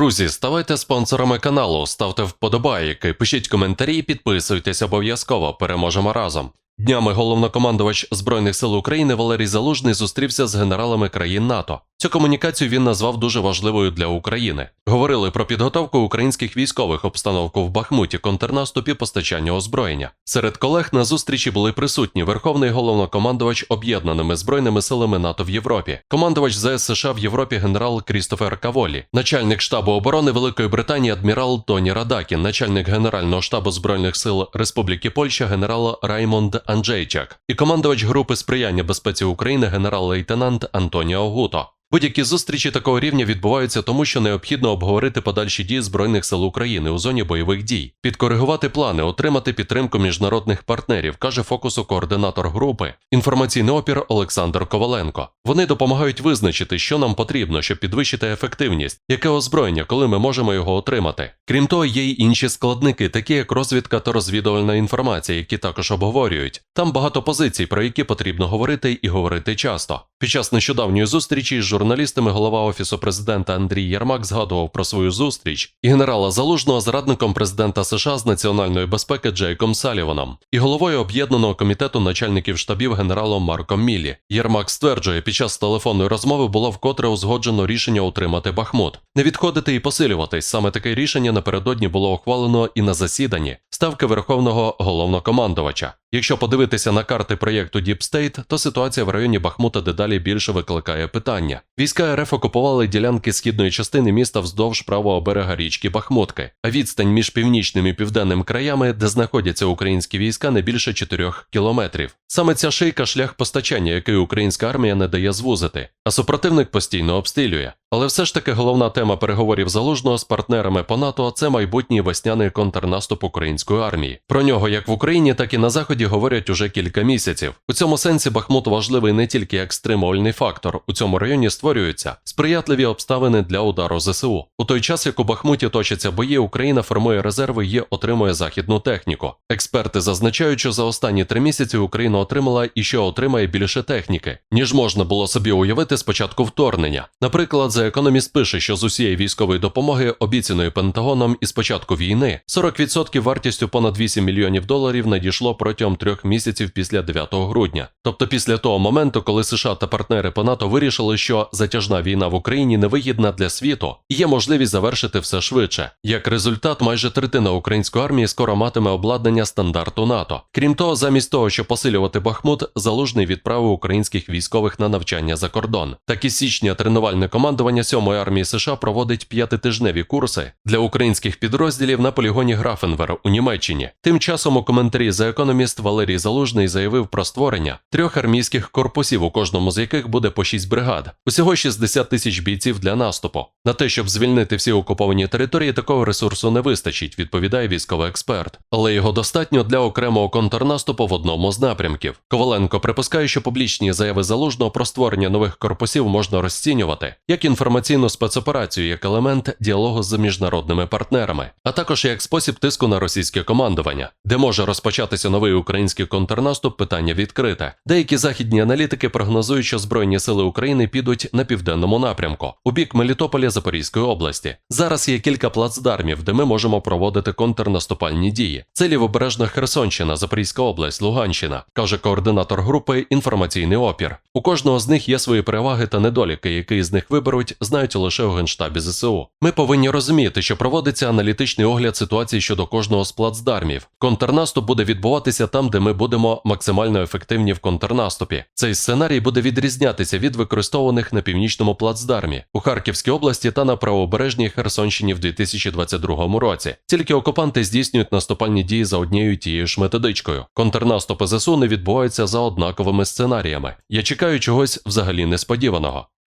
Друзі, ставайте спонсорами каналу, ставте вподобайки, пишіть коментарі, підписуйтесь обов'язково. Переможемо разом. Днями головнокомандувач Збройних сил України Валерій Залужний зустрівся з генералами країн НАТО. Цю комунікацію він назвав дуже важливою для України. Говорили про підготовку українських військових, обстановку в Бахмуті, контрнаступі, постачання озброєння. Серед колег на зустрічі були присутні Верховний головнокомандувач об'єднаними збройними силами НАТО в Європі, командувач ЗС США в Європі генерал Крістофер Каволі, начальник штабу оборони Великої Британії адмірал Тоні Радакін, начальник Генерального штабу збройних сил Республіки Польща генерал Раймонд Анджейчак і командувач групи сприяння безпеці України генерал-лейтенант Антоніо Гуто. Будь-які зустрічі такого рівня відбуваються тому, що необхідно обговорити подальші дії Збройних сил України у зоні бойових дій, підкоригувати плани, отримати підтримку міжнародних партнерів, каже фокусу координатор групи, інформаційний опір Олександр Коваленко. Вони допомагають визначити, що нам потрібно, щоб підвищити ефективність, яке озброєння, коли ми можемо його отримати. Крім того, є й інші складники, такі як розвідка та розвідувальна інформація, які також обговорюють. Там багато позицій, про які потрібно говорити і говорити часто. Під час нещодавньої зустрічі з журналістами голова офісу президента Андрій Єрмак згадував про свою зустріч і генерала Залужного з радником президента США з національної безпеки Джейком Саліваном і головою об'єднаного комітету начальників штабів генералом Марком Мілі. Єрмак стверджує, під час телефонної розмови було вкотре узгоджено рішення утримати Бахмут, не відходити і посилюватись. Саме таке рішення напередодні було ухвалено і на засіданні ставки Верховного головнокомандувача. Якщо подивитися на карти проєкту Deep State, то ситуація в районі Бахмута дедалі більше викликає питання. Війська РФ окупували ділянки східної частини міста вздовж правого берега річки Бахмутки, а відстань між північним і південним краями, де знаходяться українські війська, не більше 4 кілометрів. Саме ця шийка шлях постачання, який українська армія не дає звузити, а супротивник постійно обстрілює. Але все ж таки головна тема переговорів залужного з партнерами по НАТО це майбутній весняний контрнаступ української армії. Про нього як в Україні, так і на заході говорять уже кілька місяців. У цьому сенсі Бахмут важливий не тільки як стримувальний фактор. У цьому районі створюються сприятливі обставини для удару ЗСУ. У той час, як у Бахмуті точаться бої, Україна формує резерви і отримує західну техніку. Експерти зазначають, що за останні три місяці Україна отримала і що отримає більше техніки, ніж можна було собі уявити з початку вторгнення. Наприклад, за економіст пише, що з усієї військової допомоги, обіцяної Пентагоном із початку війни, 40% вартістю понад 8 мільйонів доларів надійшло протягом трьох місяців після 9 грудня. Тобто після того моменту, коли США та партнери по НАТО вирішили, що затяжна війна в Україні невигідна для світу, і є можливість завершити все швидше. Як результат, майже третина української армії скоро матиме обладнання стандарту НАТО. Крім того, замість того, щоб посилювати Бахмут, залужний відправив українських військових на навчання за кордон. Так і січня тренувальне командування 7-ї армії США проводить п'ятитижневі курси для українських підрозділів на полігоні Графенвер у Німеччині. Тим часом у коментарі за економіст Валерій Залужний заявив про створення трьох армійських корпусів, у кожному з яких буде по 6 бригад. Усього 60 тисяч бійців для наступу. На те, щоб звільнити всі окуповані території, такого ресурсу не вистачить, відповідає військовий експерт. Але його достатньо для окремого контрнаступу в одному з напрямків. Коваленко припускає, що публічні заяви залужного про створення нових корпусів можна розцінювати як інформаційну спецоперацію, як елемент діалогу з міжнародними партнерами, а також як спосіб тиску на російське командування, де може розпочатися новий український контрнаступ. Питання відкрите. Деякі західні аналітики прогнозують, що збройні сили України підуть на південному напрямку у бік Мелітополя Запорізької області. Зараз є кілька плацдармів, де ми можемо проводити контрнаступальні дії. Це лівобережна Херсонщина, Запорізька область, Луганщина, каже координатор групи інформаційний опір. У кожного з них є свої переваги та недоліки, які з них виберуть, знають лише у генштабі ЗСУ. Ми повинні розуміти, що проводиться аналітичний огляд ситуації щодо кожного з плацдармів. Контрнаступ буде відбуватися там, де ми будемо максимально ефективні в контрнаступі. Цей сценарій буде відрізнятися від використовуваних на північному плацдармі у Харківській області та на правобережній Херсонщині в 2022 році. Тільки окупанти здійснюють наступальні дії за однією тією ж методичкою. Контрнаступи ЗСУ не відбуваються за однаковими сценаріями. Я чекаю чогось взагалі несподіваного.